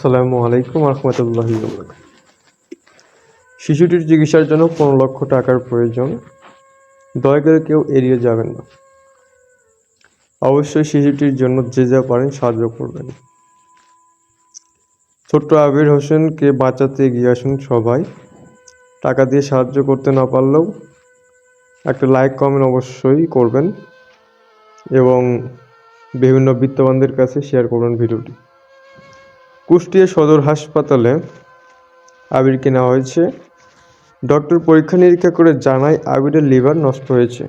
আসসালামু আলাইকুম রহমতুল্লাহি শিশুটির চিকিৎসার জন্য পনেরো লক্ষ টাকার প্রয়োজন। দয়া করে কেউ এড়িয়ে যাবেন না। অবশ্যই শিশুটির জন্য যে যা পারেন সাহায্য করবেন। ছোট্ট আবির হোসেনকে বাঁচাতে এগিয়ে আসুন সবাই। টাকা দিয়ে সাহায্য করতে না পারলেও একটা লাইক, কমেন্ট অবশ্যই করবেন এবং বিভিন্ন বিত্তবানদের কাছে শেয়ার করবেন ভিডিওটি। কুষ্টিয়া সদর হাসপাতালে আবিরকে নেওয়া হয়েছে। ডক্টর পরীক্ষা নিরীক্ষা করে জানায় আবিরের লিভার নষ্ট হয়েছে।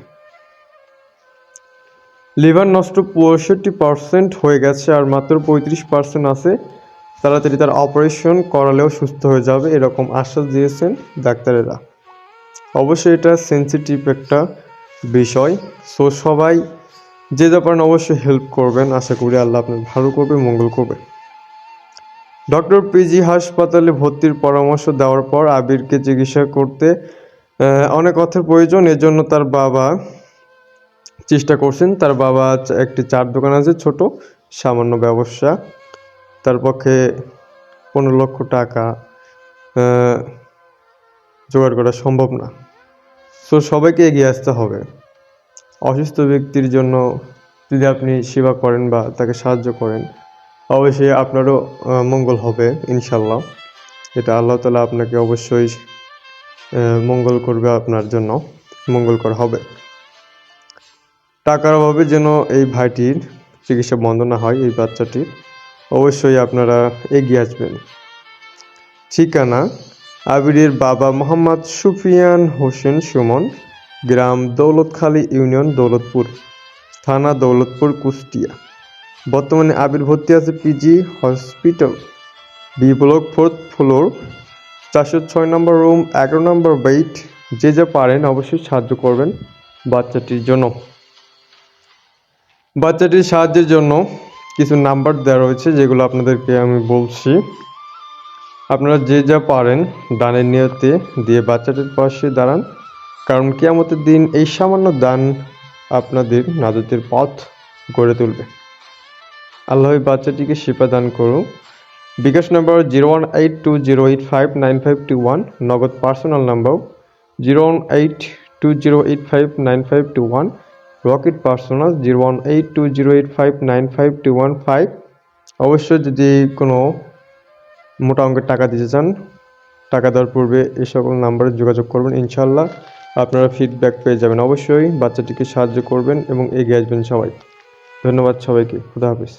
লিভার নষ্ট পঁয়ষট্টি পার্সেন্ট হয়ে গেছে আর মাত্র পঁয়ত্রিশ পার্সেন্ট আছে। তাড়াতাড়ি তার অপারেশন করালেও সুস্থ হয়ে যাবে এরকম আশ্বাস দিয়েছেন ডাক্তারেরা। অবশ্যই এটা সেন্সিটিভ একটা বিষয়। সো সবাই যে যা পারেন অবশ্যই হেল্প করবেন। আশা করি আল্লাহ আপনার ভালো করবে, মঙ্গল করবে। ডক্টর পিজি হাসপাতালে ভর্তির পরামর্শ দেওয়ার পর আবিরকে চিকিৎসা করতে অনেক অর্থের প্রয়োজন, এজন্য তার বাবা চেষ্টা করছেন। তার বাবা একটি চার দোকান আছে, ছোট, সামান্য ব্যবসা। তার পক্ষে পনেরো লক্ষ টাকা জোগাড় করা সম্ভব না। সো সবাইকে এগিয়ে আসতে হবে। অসুস্থ ব্যক্তির জন্য যদি আপনি সেবা করেন বা তাকে সাহায্য করেন অবশ্যই আপনারও মঙ্গল হবে, ইনশাল্লাহ। এটা আল্লাহ তালা আপনাকে অবশ্যই মঙ্গল করবে আপনার জন্য মঙ্গলকর হবে। টাকার অভাবে যেন এই ভাইটির চিকিৎসা বন্ধ না হয়, এই বাচ্চাটির, অবশ্যই আপনারা এগিয়ে আসবেন। ঠিকানা, আবিরের বাবা মোহাম্মদ সুফিয়ান হোসেন সুমন, গ্রাম দৌলতখালী ইউনিয়ন দৌলতপুর, থানা দৌলতপুর কুষ্টিয়া। বর্তমানে আবির ভর্তি আছে PG hospital B block fourth floor চারশো ছয় নম্বর রুম এগারো নম্বর বেড যে যা পারেন অবশ্যই সাহায্য করবেন বাচ্চাটির জন্য। বাচ্চাটির সাহায্যের জন্য কিছু নাম্বার দেওয়া রয়েছে যেগুলো আপনাদেরকে আমি বলছি। আপনারা যে যা পারেন দানের নিয়তে দিয়ে বাচ্চাটির পাশে দাঁড়ান, কারণ কেয়ামতের দিন এই সামান্য দান আপনাদের নাজাতের পথ গড়ে তুলবে। আল্লাহ এই বাচ্চাটিকে শিপা দান করুন bKash number zero one eight two zero eight five nine five two one, Nagad personal number zero one eight two zero eight five nine five two one, Rocket personal zero one eight two zero eight five nine five two one five. অবশ্যই যদি কোনো মোটা অঙ্কের টাকা দিতে চান, টাকা দেওয়ার পূর্বে এই সকল নাম্বারে যোগাযোগ করবেন ইনশাল্লাহ আপনারা ফিডব্যাক পেয়ে যাবেন। অবশ্যই বাচ্চাটিকে সাহায্য করবেন এবং এগিয়ে আসবেন সবাই। ধন্যবাদ সবাইকে। খুদা হাফিজ।